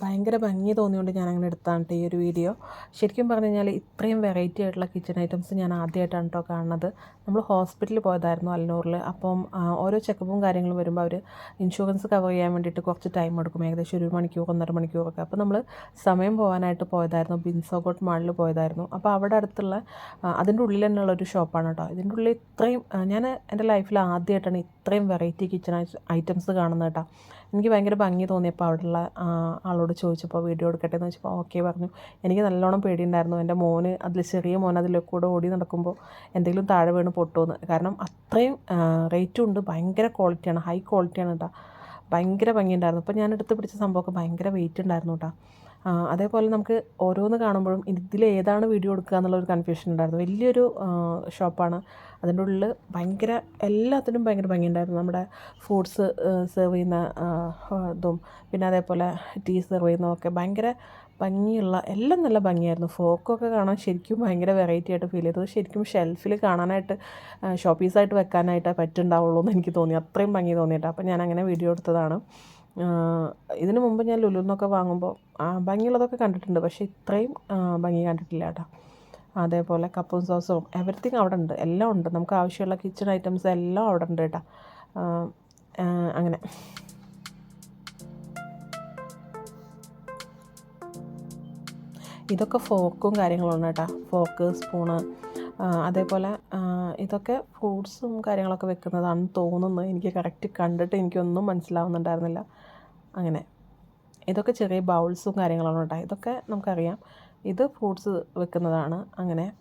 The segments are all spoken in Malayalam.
ഭയങ്കര ഭംഗി തോന്നിയോണ്ട് ഞാൻ അങ്ങനെ എടുത്താണ് കേട്ടോ ഈ ഒരു വീഡിയോ. ശരിക്കും പറഞ്ഞു കഴിഞ്ഞാൽ ഇത്രയും വെറൈറ്റി ആയിട്ടുള്ള കിച്ചൺ ഐറ്റംസ് ഞാൻ ആദ്യമായിട്ടാണ് കേട്ടോ കാണുന്നത്. നമ്മൾ ഹോസ്പിറ്റലിൽ പോയതായിരുന്നു അല്ലൂരിൽ അപ്പം ഓരോ ചെക്കപ്പും കാര്യങ്ങളും വരുമ്പോൾ അവർ ഇൻഷുറൻസ് കവർ ചെയ്യാൻ വേണ്ടിയിട്ട് കുറച്ച് ടൈം എടുക്കും. ഏകദേശം ഒരു മണിക്കൂർ ഒന്നര മണിക്കൂറൊക്കെ. അപ്പോൾ നമ്മൾ സമയം പോകാനായിട്ട് പോയതായിരുന്നു. ബിൻസോഗോട്ട് മാളിൽ പോയതായിരുന്നു. അപ്പോൾ അവിടെ അടുത്തുള്ള അതിന്റെ ഉള്ളിൽ തന്നെയുള്ള ഒരു ഷോപ്പാണ് കേട്ടോ ഇതിന്റെ ഉള്ളിൽ ഇത്രയും ഞാൻ എന്റെ ലൈഫിൽ ആദ്യമായിട്ടാണ് ഇത്രയും വെറൈറ്റി കിച്ചൺ ഐറ്റംസ് കാണുന്നത് കേട്ടോ എനിക്ക് ഭയങ്കര ഭംഗി തോന്നിയപ്പോൾ അവിടെയുള്ള ആളോട് ചോദിച്ചപ്പോൾ വീഡിയോ എടുക്കട്ടെ എന്ന് വെച്ചപ്പോൾ ഓക്കെ പറഞ്ഞു. എനിക്ക് നല്ലോണം പേടിയുണ്ടായിരുന്നു. എന്റെ മോന് അതിൽ ചെറിയ മോൻ അതിൽ കൂടെ ഓടി നടക്കുമ്പോൾ എന്തെങ്കിലും താഴെ വീണ് പൊട്ടുമെന്ന് കാരണം അത്രയും റേറ്റും ഉണ്ട്. ഭയങ്കര ക്വാളിറ്റിയാണ് ഹൈ ക്വാളിറ്റിയാണ് കേട്ടോ ഭയങ്കര ഭംഗിയുണ്ടായിരുന്നു. അപ്പോൾ ഞാൻ എടുത്ത് പിടിച്ച സംഭവമൊക്കെ ഭയങ്കര വെയിറ്റ് ഉണ്ടായിരുന്നു കേട്ടോ അതേപോലെ നമുക്ക് ഓരോന്ന് കാണുമ്പോഴും ഇതിൽ ഏതാണ് വീഡിയോ എടുക്കുക എന്നുള്ളൊരു കൺഫ്യൂഷൻ ഉണ്ടായിരുന്നു. വലിയൊരു ഷോപ്പാണ് അതിന്റെ ഉള്ളിൽ ഭയങ്കര എല്ലാത്തിനും ഭയങ്കര ഭംഗിയുണ്ടായിരുന്നു. നമ്മുടെ ഫുഡ്സ് സെർവ് ചെയ്യുന്ന ഇതും പിന്നെ അതേപോലെ ടീ സെർവ് ചെയ്യുന്നതൊക്കെ ഭയങ്കര ഭംഗിയുള്ള എല്ലാം നല്ല ഭംഗിയായിരുന്നു. ഫോക്കൊക്കെ കാണാൻ ശരിക്കും ഭയങ്കര വെറൈറ്റി ആയിട്ട് ഫീൽ ചെയ്തത്. ശരിക്കും ഷെൽഫിൽ കാണാനായിട്ട് ഷോപ്പീസായിട്ട് വെക്കാനായിട്ട് പറ്റുണ്ടാവുള്ളൂ എന്ന് എനിക്ക് തോന്നി. അത്രയും ഭംഗി തോന്നിയിട്ട് അപ്പോൾ ഞാൻ അങ്ങനെ വീഡിയോ എടുത്തതാണ്. ഇതിനു മുമ്പ് ഞാൻ ലുലു നിന്നൊക്കെ വാങ്ങുമ്പോൾ ഭംഗിയുള്ളതൊക്കെ കണ്ടിട്ടുണ്ട്. പക്ഷേ ഇത്രയും ഭംഗി കണ്ടിട്ടില്ല കേട്ടോ അതേപോലെ കപ്പും സോസും എവറിത്തിങ് അവിടെ ഉണ്ട്. എല്ലാം ഉണ്ട്. നമുക്ക് ആവശ്യമുള്ള കിച്ചൺ ഐറ്റംസ് എല്ലാം അവിടെ ഉണ്ട് കേട്ടോ അങ്ങനെ. ഇതൊക്കെ ഫോക്കും കാര്യങ്ങളുമാണ് കേട്ടോ ഫോക്ക് സ്പൂണ് അതേപോലെ ഇതൊക്കെ ഫ്രൂട്ട്സും കാര്യങ്ങളൊക്കെ വെക്കുന്നതാണെന്ന് തോന്നുന്നു. എനിക്ക് കറക്റ്റ് കണ്ടിട്ട് എനിക്കൊന്നും മനസ്സിലാവുന്നുണ്ടായിരുന്നില്ല. അങ്ങനെ. ഇതൊക്കെ ചെറിയ ബൗൾസും കാര്യങ്ങളാണ് കേട്ടോ. ഇതൊക്കെ നമുക്കറിയാം. ഇത് ഫ്രൂട്ട്സ് വെക്കുന്നതാണ്. അങ്ങനെ.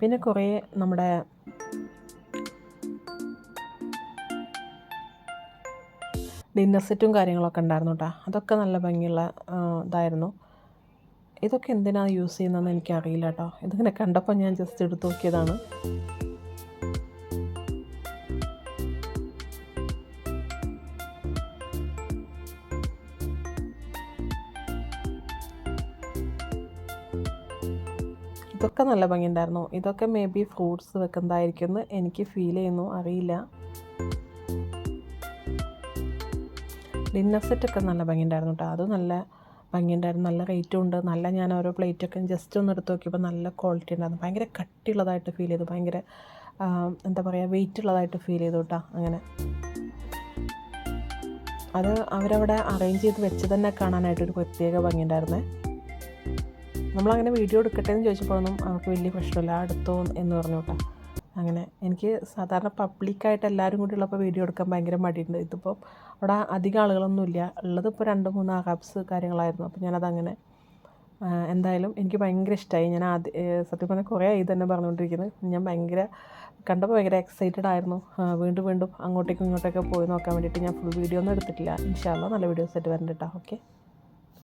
പിന്നെ കുറേ നമ്മുടെ ഡിന്നർ സെറ്റും കാര്യങ്ങളൊക്കെ ഉണ്ടായിരുന്നു കേട്ടോ. അതൊക്കെ നല്ല ഭംഗിയുള്ള ഇതായിരുന്നു. ഇതൊക്കെ എന്തിനാണ് യൂസ് ചെയ്യുന്നതെന്ന് എനിക്കറിയില്ല കേട്ടോ ഇതിങ്ങനെ കണ്ടപ്പോൾ ഞാൻ ജസ്റ്റ് എടുത്തു നോക്കിയതാണ്. ഇതൊക്കെ നല്ല ഭംഗിയുണ്ടായിരുന്നു. ഇതൊക്കെ മേ ബി ഫ്രൂട്ട്സ് വെക്കുന്നതായിരിക്കും എന്ന് എനിക്ക് ഫീൽ ചെയ്യുന്നു. അറിയില്ല. ഡിന്നർ സെറ്റൊക്കെ നല്ല ഭംഗിയുണ്ടായിരുന്നു കേട്ടോ അത് നല്ല ഭംഗിയുണ്ടായിരുന്നു. നല്ല റേറ്റും ഉണ്ട്. നല്ല ഞാൻ ഓരോ പ്ലേറ്റൊക്കെ ജസ്റ്റ് ഒന്ന് എടുത്ത് നോക്കിയപ്പോൾ നല്ല ക്വാളിറ്റി ഉണ്ടായിരുന്നു. ഭയങ്കര കട്ടിയുള്ളതായിട്ട് ഫീൽ ചെയ്തു. ഭയങ്കര എന്താ പറയുക വെയിറ്റ് ഉള്ളതായിട്ട് ഫീൽ ചെയ്തു കേട്ടോ അങ്ങനെ. അത് അവരവിടെ അറേഞ്ച് ചെയ്ത് വെച്ച് തന്നെ കാണാനായിട്ട് ഒരു പ്രത്യേക ഭംഗിയുണ്ടായിരുന്നേ. നമ്മളങ്ങനെ വീഡിയോ എടുക്കട്ടെ എന്ന് ചോദിച്ചപ്പോഴൊന്നും അവർക്ക് വലിയ പ്രശ്നമില്ല. അടുത്തോ എന്ന് പറഞ്ഞു കേട്ടോ അങ്ങനെ എനിക്ക് സാധാരണ പബ്ലിക്കായിട്ട് എല്ലാവരും കൂടി ഉള്ളപ്പോൾ വീഡിയോ എടുക്കാൻ ഭയങ്കര മടിയുണ്ട്. ഇതിപ്പോൾ അവിടെ അധികം ആളുകളൊന്നുമില്ല. ഉള്ളത് ഇപ്പോൾ രണ്ട് മൂന്ന് ആഹാബ്സ് കാര്യങ്ങളായിരുന്നു. അപ്പോൾ ഞാനതങ്ങനെ എന്തായാലും എനിക്ക് ഭയങ്കര ഇഷ്ടമായി ഞാൻ ആദ്യം സത്യം പറഞ്ഞാൽ കുറേ ആയി തന്നെ പറഞ്ഞുകൊണ്ടിരിക്കുന്നത് ഞാൻ ഭയങ്കര കണ്ടപ്പോൾ ഭയങ്കര എക്സൈറ്റഡ് ആയിരുന്നു. വീണ്ടും വീണ്ടും അങ്ങോട്ടേക്കും ഇങ്ങോട്ടേക്കും പോയി നോക്കാൻ വേണ്ടിയിട്ട് ഞാൻ ഫുൾ വീഡിയോ ഒന്നും എടുത്തിട്ടില്ല. ഇൻഷാല്ല നല്ല വീഡിയോസ് ആയിട്ട് വരണ്ട കേട്ടോ ഓക്കെ